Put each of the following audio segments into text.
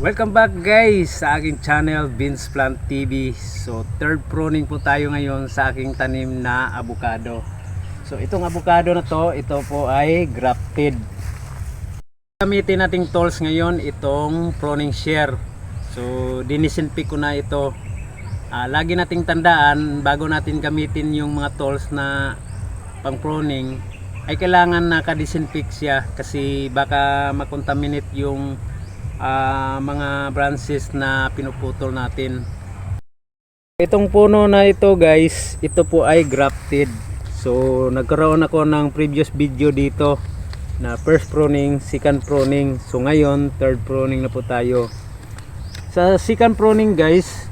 Welcome back guys sa aking channel Beans Plant TV. So third pruning po tayo ngayon sa aking tanim na avocado. So itong avocado na to, ito po ay grafted. Gamitin nating tools ngayon itong pruning shear. So dinisinpic ko na ito. Ah, lagi nating tandaan bago natin gamitin yung mga tools na pang pruning ay kailangan naka-disinfect siya kasi baka makontaminate yung ah, mga branches na pinuputol natin. Itong puno na ito guys, ito po ay grafted. So nagkaroon ako ng previous video dito na first pruning, second pruning. So ngayon, third pruning na po tayo. Sa second pruning guys,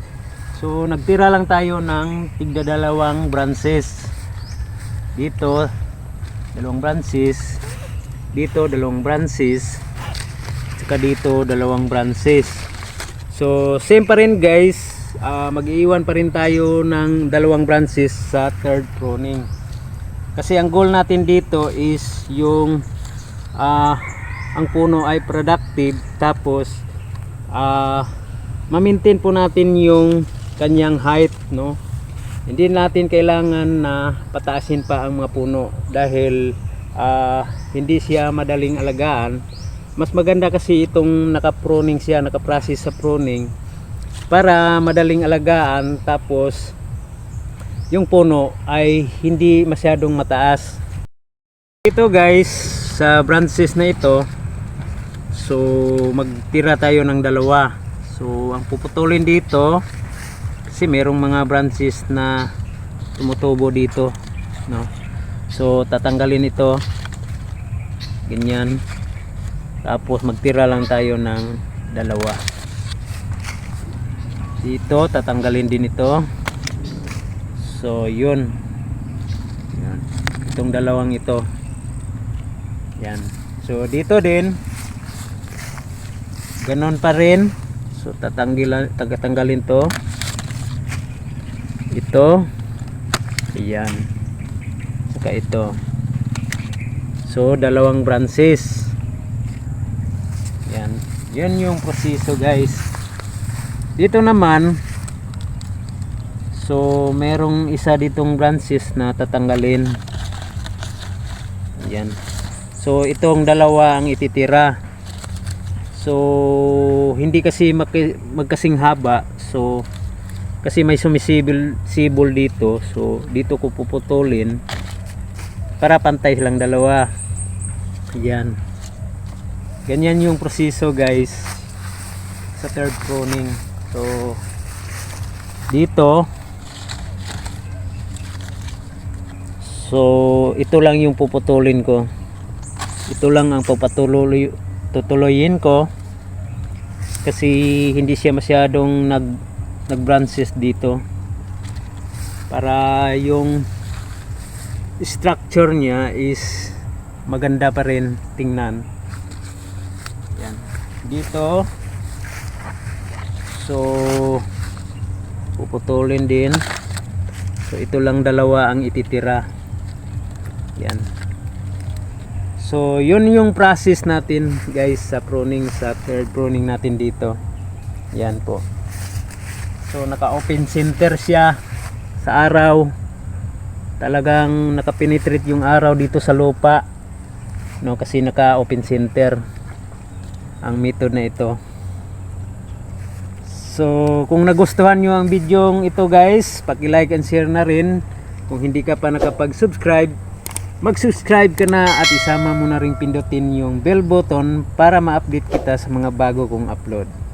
so nagtira lang tayo ng tigdadalawang branches. Dito, dalawang branches. Dito, dalawang branches saka dito dalawang branches. So same pa rin guys. Ah, mag-iwan pa rin tayo ng dalawang branches sa third pruning kasi ang goal natin dito is yung ah, ang puno ay productive. Tapos ah, ma-maintain po natin yung kanyang height no? Hindi natin kailangan na pataasin pa ang mga puno dahil ah, hindi siya madaling alagaan mas maganda kasi itong naka-pruning siya, naka-process sa pruning para madaling alagaan tapos yung puno ay hindi masyadong mataas. Ito guys, sa branches na ito, so magtira tayo ng dalawa. So ang puputulin dito kasi merong mga branches na tumutubo dito, no. So tatanggalin ito. Ganyan tapos magtira lang tayo ng dalawa. Dito tatanggalin din ito. So yun. Yan. itong dalawang ito. Yan. So dito din. Ganon pa rin. So tatanggilan tagatanggalin to. Ito. Ayan. Saka ito. So dalawang branches Yan yung proseso guys. Dito naman so merong isa ditong branches na tatanggalin. Yan. So itong dalawa ang ititira. So hindi kasi magkasing haba. So kasi may sumisibil sibol dito. So dito ko puputulin para pantay silang dalawa. Yan. Ganyan yung proseso guys sa third pruning. So dito So ito lang yung puputulin ko. Ito lang ang papatuloy tutuloyin ko kasi hindi siya masyadong nag nag branches dito para yung structure niya is maganda pa rin tingnan. Dito. So puputulin din. So ito lang dalawa ang ititira. Yan. So yun yung process natin guys sa pruning sa third pruning natin dito. Yan po. So naka open center siya sa araw. Talagang nakapenetrate yung araw dito sa lupa. No kasi naka open center ang method na ito. So kung nagustuhan nyo ang video ito guys like and share na rin. Kung hindi ka pa nakapag subscribe mag subscribe ka na at isama mo na rin pindutin yung bell button para ma-update kita sa mga bago kong upload